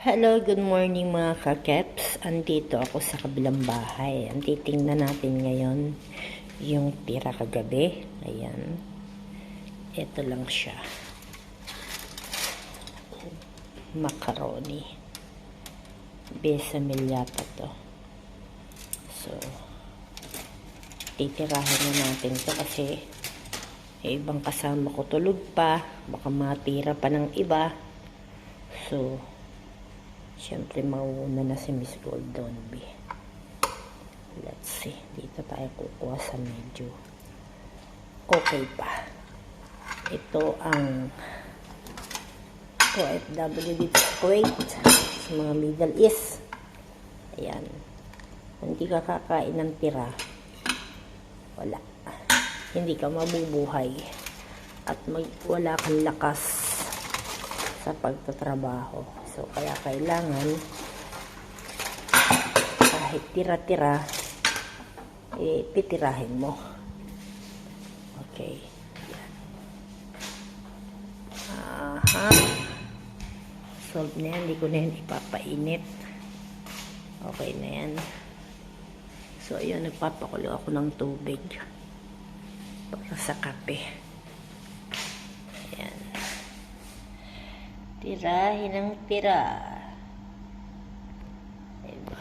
Hello, good morning mga kakeps. Andito ako sa kabilang bahay. Ang titingnan natin ngayon yung tira kagabi. Ayan. Ito lang siya. Macaroni. Bechamel yata to. So, titirahin na natin to kasi yung ibang kasama ko tulog pa. Baka matira pa ng iba. So, Siyempre, mauuna na si Miss Golden Bee. Let's see. Dito tayo kukuha sa medyo okay pa. Ito ang OFW dito sa mga Middle East. Ayan. Hindi ka kakain ng tira, wala. Hindi ka mabubuhay. At mag, wala kang lakas sa pagtatrabaho. So, kaya kailangan kahit tira-tira, eh, pitirahin mo. Okay. Yan. Aha. Solve na yan. Hindi ko na yan ipapainit. Okay na yan. So, ayun, nagpapakulo ako ng tubig para sa kape. Tirahin ang tira. Diba?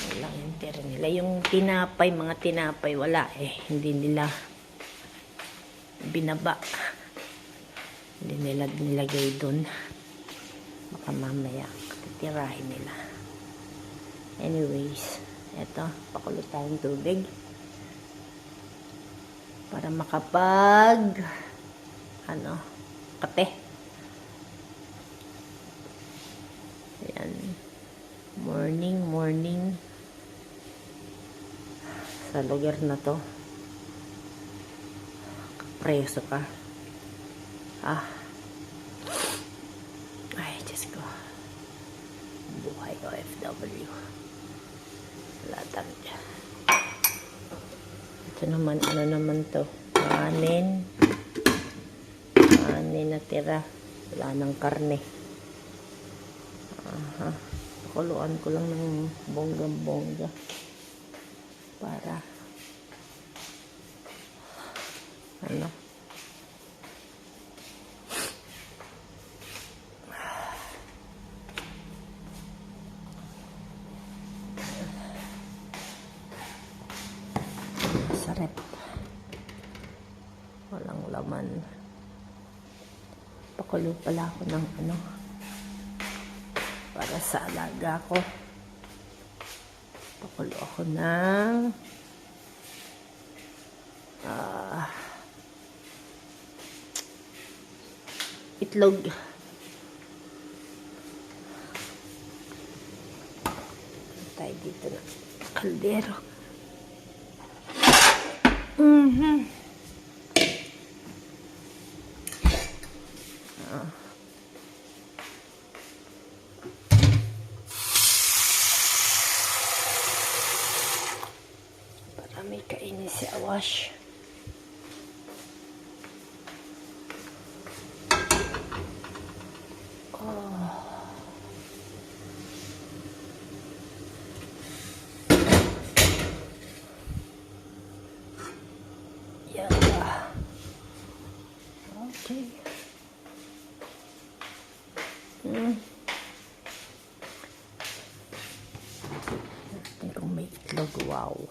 Wala yung tira nila. Yung tinapay, mga tinapay, wala eh. Hindi nila binaba. Hindi nila nilagay doon. Baka mamaya titirahin nila. Anyways, eto, pakulo tayong tubig para makapag ano, kate. Ayan. Morning, morning. Sa lugar na to. Preso ka. Ah. Ay, Diyos ko. Buhay OFW. Wala talaga. Ito naman, ano naman to? Kanin kanin na tira. Wala ng karne. Aha. Pakuluan ko lang ng bonggang-bongga. Para ano? Sarap. Walang laman pakulo pala ako ng ano para sa alaga ko. Pakulo ako ng ah itlog. Tayo dito na kaldero mhm Para may kainin si Awash. Oh. Yeah. Okay. Hmm. Tingnan kung may itlog. Wow.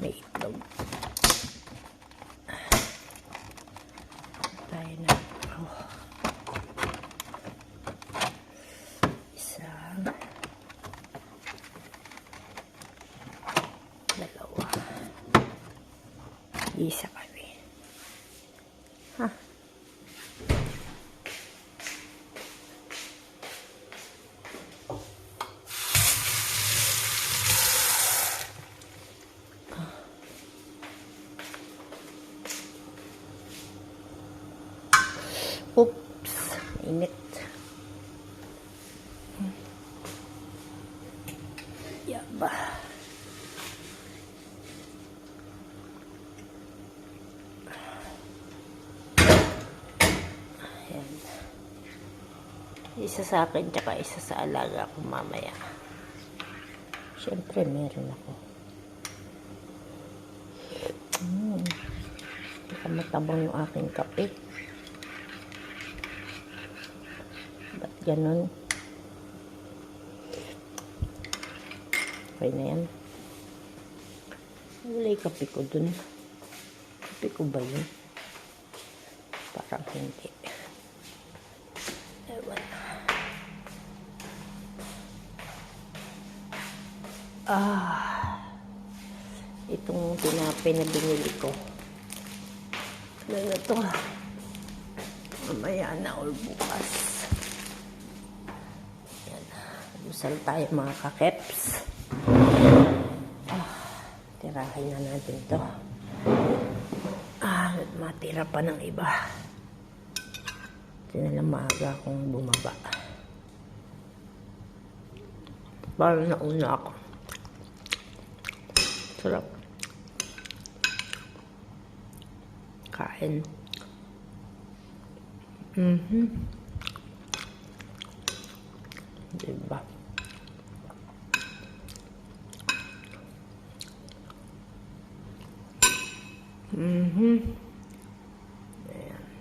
May itlog. Tayo na. Oh. Isang. Dalawa. Isa kami. Ha? Oops. Init. Yaba. Isa sa akin, tsaka isa sa alaga ko mamaya. Siyempre, meron ako. Mm. Baka matabang yung aking kape. Ba't ganun? Okay na yan. Wala yung kape ko dun. Kape ko ba yun? Parang hindi. Ewan. Ah. Itong tinapay na binili ko. Ano na to? Mamaya na or bukas. Yan. Lusal tayo mga kakeps. Ah, tirahin na natin to. Ah, matira pa ng iba. Hindi na lang maaga akong bumaba. Parang nauna ako. Sarap. Kain. Mhm. Diba? Mm-hmm.